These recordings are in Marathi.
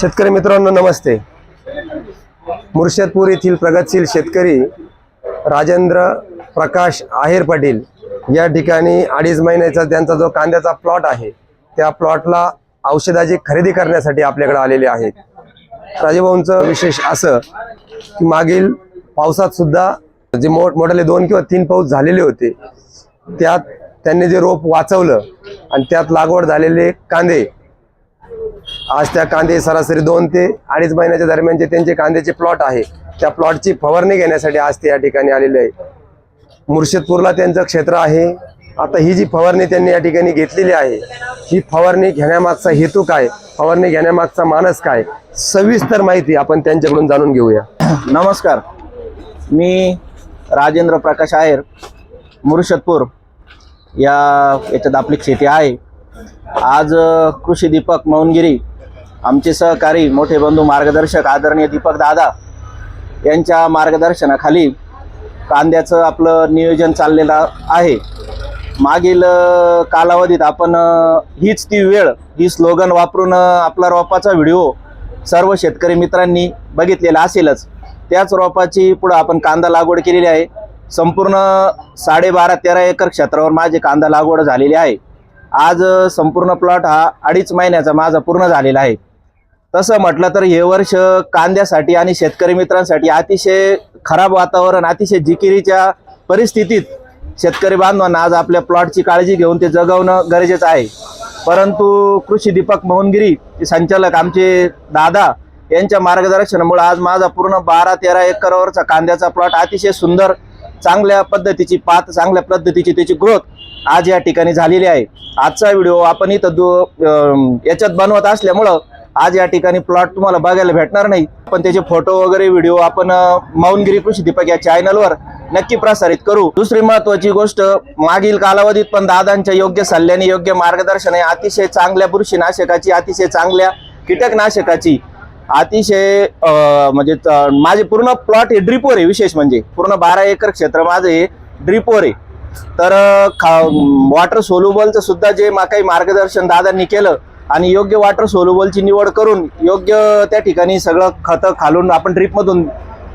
शेतकरी मित्रांनो नमस्ते. मुर्शदपूर येथील प्रगतशील शेतकरी राजेंद्र प्रकाश आहेर पाटील या ठिकाणी अडीच महिन्याचा त्यांचा जो कांद्याचा प्लॉट आहे त्या प्लॉटला औषधाची खरेदी करण्यासाठी आपल्याकडे आलेले आहेत. राजेभाऊंचं विशेष असं की मागील पावसात सुद्धा जे मोठ मोठाले दोन किंवा तीन पाऊस झालेले होते त्यात त्यांनी जे रोप वाचवलं आणि त्यात लागवड झालेले कांदे आज त्या कांदे सरासरी दोन ते अडीच महिन्याच्या दरम्यानचे त्यांचे कांद्याचे प्लॉट आहे. त्या प्लॉटची फवारणी घेण्यासाठी आज ते या ठिकाणी आलेले आहे. मुर्शिदपूरला त्यांचं क्षेत्र आहे. आता ही जी फवारणी त्यांनी या ठिकाणी घेतलेली आहे ही फवारणी घेण्यामागचा हेतू काय? फवारणी घेण्यामागचा मानस काय? सविस्तर माहिती आपण त्यांच्याकडून जाणून घेऊया. नमस्कार. मी राजेंद्र प्रकाश आहेर मुर्शदपूर या याच्यात आपली शेती आहे. आज कृषी दीपक मौनगिरी आमचे सहकारी मोठे बंधू मार्गदर्शक आदरणीय दीपक दादा यांच्या मार्गदर्शनाखाली कांद्याचं आपलं नियोजन चाललेलं आहे. मागील कालावधीत आपण हीच ती वेळ ही स्लोगन वापरून आपला रोपाचा व्हिडिओ सर्व शेतकरी मित्रांनी बघितलेला असेलच. त्याच रोपाची पुढं आपण कांदा लागवड केलेली आहे. संपूर्ण साडेबारा तेरा एकर क्षेत्रावर माझी कांदा लागवड झालेली आहे. आज संपूर्ण प्लॉट हा अडीच महिन्याचा माझा पूर्ण झालेला आहे. तसं म्हटलं तर हे वर्ष कांद्यासाठी आणि शेतकरी मित्रांसाठी अतिशय खराब वातावरण अतिशय जिकिरीच्या परिस्थितीत शेतकरी बांधवांना आज आपल्या प्लॉटची काळजी घेऊन ते जगवणं गरजेचं आहे. परंतु कृषी दीपक मोहनगिरी संचालक आमचे दादा यांच्या मार्गदर्शनामुळे आज माझा पूर्ण बारा तेरा एकरवरचा कांद्याचा प्लॉट अतिशय सुंदर चांगल्या पद्धतीची पात चांगल्या पद्धतीची त्याची ग्रोथ आज या ठिकाणी झालेली आहे. आजचा व्हिडिओ आपण इथं दो याच्यात बनवत असल्यामुळं आज या ठिकाणी प्लॉट तुम्हाला बघायला भेटणार नाही. पण त्याचे फोटो वगैरे व्हिडिओ आपण मौनगिरी कृषी दीपक या चॅनलवर नक्की प्रसारित करू. दुसरी महत्वाची गोष्ट मागील कालावधीत पण दादांच्या योग्य सल्ल्याने योग्य मार्गदर्शनाने अतिशय चांगल्या बुरशीनाशकाची अतिशय चांगल्या कीटकनाशकाची अतिशय म्हणजे माझे पूर्ण प्लॉट हे ड्रिपवर आहे विशेष म्हणजे. पूर्ण बारा एकर क्षेत्र माझं हे ड्रिपवर आहे. तर खा वॉटर सोल्युबलचं सुद्धा जे मा काही मार्गदर्शन दादांनी केलं आणि योग्य वॉटर सोल्युबलची निवड करून योग्य त्या ठिकाणी सगळं खतं खालून आपण ड्रीपमधून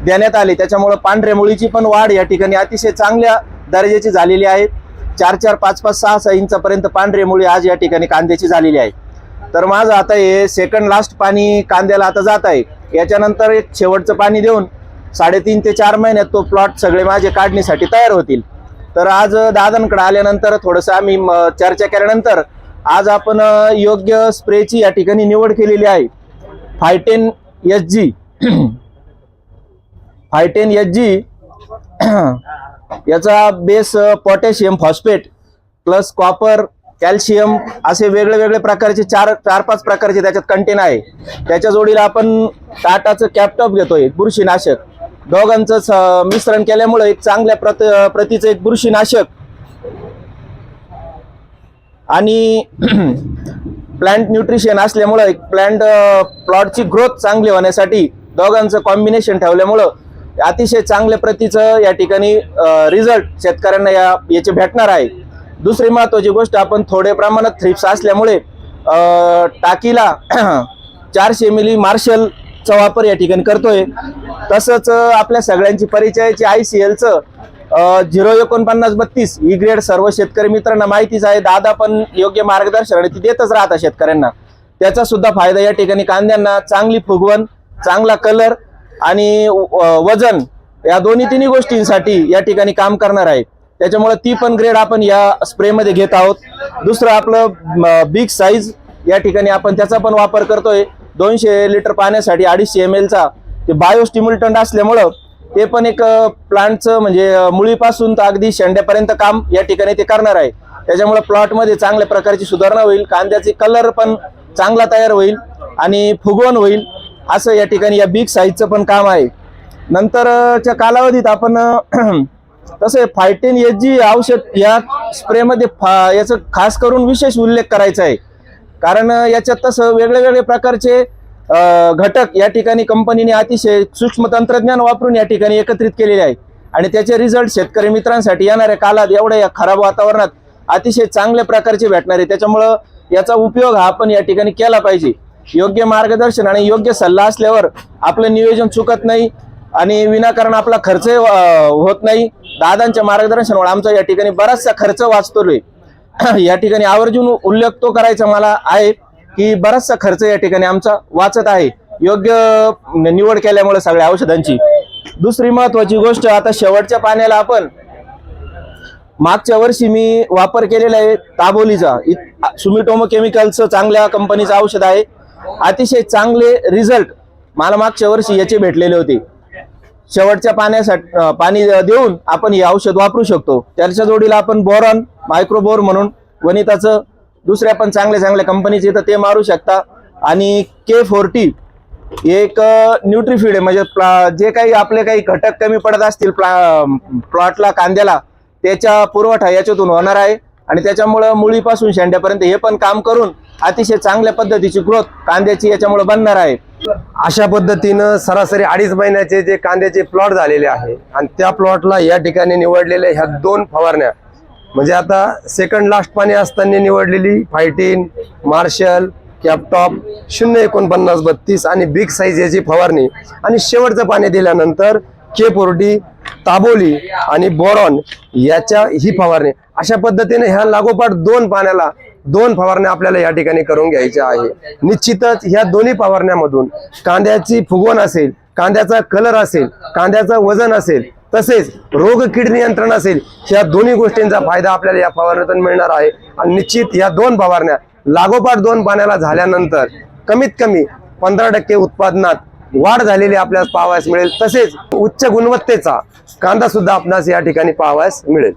देण्यात आले. त्याच्यामुळं पांढऱ्या मुळीची पण वाढ या ठिकाणी अतिशय चांगल्या दर्जाची झालेली आहे. चार चार पाच पाच सहा सहा इंचापर्यंत पांढरे मुळी आज या ठिकाणी कांद्याची झालेली आहे. तर माझं आता हे सेकंड लास्ट पाणी कांद्याला आता जात आहे. याच्यानंतर एक शेवटचं पाणी देऊन साडेतीन ते चार महिन्यात तो प्लॉट सगळे माझे काढणीसाठी तयार होतील. तर आज दादांकडे आल्यानंतर थोडंसं आम्ही चर्चा केल्यानंतर आज आपण योग्य स्प्रेची या ठिकाणी निवड केलेली आहे. फायटेन एस जी. फायटेन S G. याचा base potassium phosphate plus copper calcium असे वेगळे वेगळे प्रकारचे चार चार पाच प्रकारचे त्याच्यात कंटेन आहे. त्याच्या जोडीला आपण टाटाचं कॅपटॉप घेतोय बुरशीनाशक. दोघांचं स- मिश्रण केल्यामुळे एक चांगल्या प्रत प्रतीचं एक बुरशीनाशक आणि प्लांट न्यूट्रिशन असल्यामुळं एक प्लांट प्लॉटची ग्रोथ चांगली होण्यासाठी दोघांचं कॉम्बिनेशन ठेवल्यामुळं अतिशय चांगल्या प्रतीचं या ठिकाणी रिझल्ट शेतकऱ्यांना या याचे भेटणार आहे. दुसरी महत्त्वाची गोष्ट आपण थोडे प्रमाणात थ्रिप्स असल्यामुळे टाकीला चारशे मिली मार्शलचा वापर या ठिकाणी करतोय. तसंच आपल्या सगळ्यांची परिचयाची आय सी एलचं झिरो एकोणपन्नास बत्तीस e ही ग्रेड सर्व शेतकरी मित्रांना माहितीच आहे. दादा पण योग्य मार्गदर्शन आणि ती देतच राहतात शेतकऱ्यांना. त्याचा सुद्धा फायदा या ठिकाणी कांद्यांना. चांगली फुगवण चांगला कलर आणि वजन या दोन्ही तिन्ही गोष्टींसाठी या ठिकाणी काम करणार आहे. त्याच्यामुळे ती पण ग्रेड आपण या स्प्रेमध्ये घेत आहोत. दुसरं आपलं बिग साईज या ठिकाणी आपण त्याचा पण वापर करतोय. दोनशे लिटर पाण्यासाठी अडीचशे एम एलचा ते बायो स्टिम्युलटंट असल्यामुळं ते पण एक प्लांटचं म्हणजे मुळीपासून तर अगदी शेंड्यापर्यंत काम या ठिकाणी ते करणार आहे. त्याच्यामुळे प्लॉटमध्ये चांगल्या प्रकारची सुधारणा होईल कांद्याचे कलर पण चांगला तयार होईल आणि फुगवण होईल असं या ठिकाणी या बिग साईजचं पण काम आहे. नंतरच्या कालावधीत आपण तसे तसं फायटेन एच जी औषध या स्प्रेमध्ये फा याचं खास करून विशेष उल्लेख करायचा आहे. कारण याच्यात तसं वेगळे वेगळे प्रकारचे घटक या ठिकाणी कंपनीने अतिशय सूक्ष्म तंत्रज्ञान वापरून या ठिकाणी एकत्रित केलेले आहे. आणि त्याचे रिझल्ट शेतकरी मित्रांसाठी येणाऱ्या कालात एवढ्या या खराब वातावरणात अतिशय चांगल्या प्रकारचे भेटणार आहे. त्याच्यामुळं याचा उपयोग हा आपण या ठिकाणी केला पाहिजे. योग्य मार्गदर्शन आणि योग्य सल्ला असल्यावर आपलं नियोजन चुकत नाही आणि विनाकारण आपला खर्च होत नाही. दादांच्या मार्गदर्शनामुळे आमचा या ठिकाणी बराचसा खर्च वाचतोय. या ठिकाणी आवर्जून उल्लेख तो करायचा मला आहे. की बराचसा खर्च या ठिकाणी आमचा वाचत आहे. योग्य निवड केल्यामुळे सगळ्या औषधांची. दुसरी महत्वाची गोष्ट आता शेवटच्या पाण्याला आपण मागच्या वर्षी मी वापर केलेला आहे ताबोलीचा. इत- सुमिटोमो केमिकलचं चांगल्या कंपनीचं औषध आहे. अतिशय चांगले रिझल्ट मला मागच्या वर्षी याचे भेटलेले होते. शेवटच्या पाण्यासाठी पाणी देऊन आपण हे औषध वापरू शकतो. त्याच्या जोडीला आपण बोरॉन मायक्रोबोर म्हणून वनिताचं दुसऱ्या पण चांगल्या चांगल्या कंपनीचे तर ते मारू शकता. आणि के फोर्टी एक न्यूट्रीफीड आहे. म्हणजे प्ला- जे काही आपले काही घटक कमी पडत असतील प्ला प्लॉटला कांद्याला त्याचा पुरवठा याच्यातून होणार आहे. आणि त्याच्यामुळं मुळीपासून शेंड्यापर्यंत हे पण काम करून अतिशय चांगल्या पद्धतीची ग्रोथ कांद्याची याच्यामुळे बनणार आहे. अशा पद्धतीनं सरासरी अडीच महिन्याचे जे कांद्याचे प्लॉट झालेले आहे आणि त्या प्लॉटला या ठिकाणी निवडलेल्या ह्या दोन फवारण्या म्हणजे आता सेकंड लास्ट पाणी असताना निवडलेली फायटीन मार्शल कॅपटॉप शून्य एकोणपन्नास बत्तीस आणि बिग साईज याची फवारणी. आणि शेवटचं पाणी दिल्यानंतर के फोर्टी ताबोली आणि बोरॉन याच्या ही फवारणी. अशा पद्धतीने ह्या लागोपाठ दोन पाण्याला दोन फवारण्या आपल्याला या ठिकाणी करून घ्यायच्या आहे. निश्चितच ह्या दोन्ही फवारण्यामधून कांद्याची फुगवण असेल कांद्याचा कलर असेल कांद्याचं वजन असेल तसेच रोग कीड नियंत्रण असेल ह्या दोन्ही गोष्टींचा फायदा आपल्याला या फवारण्यातून मिळणार आहे. आणि निश्चित या दोन फवारण्या लागोपाठ दोन पाण्याला झाल्यानंतर कमीत कमी पंधरा टक्के उत्पादनात वाढ झालेली आपल्याला पाहावयास मिळेल. तसेच उच्च गुणवत्तेचा कांदा सुद्धा आपणास या ठिकाणी पाहावयास मिळेल.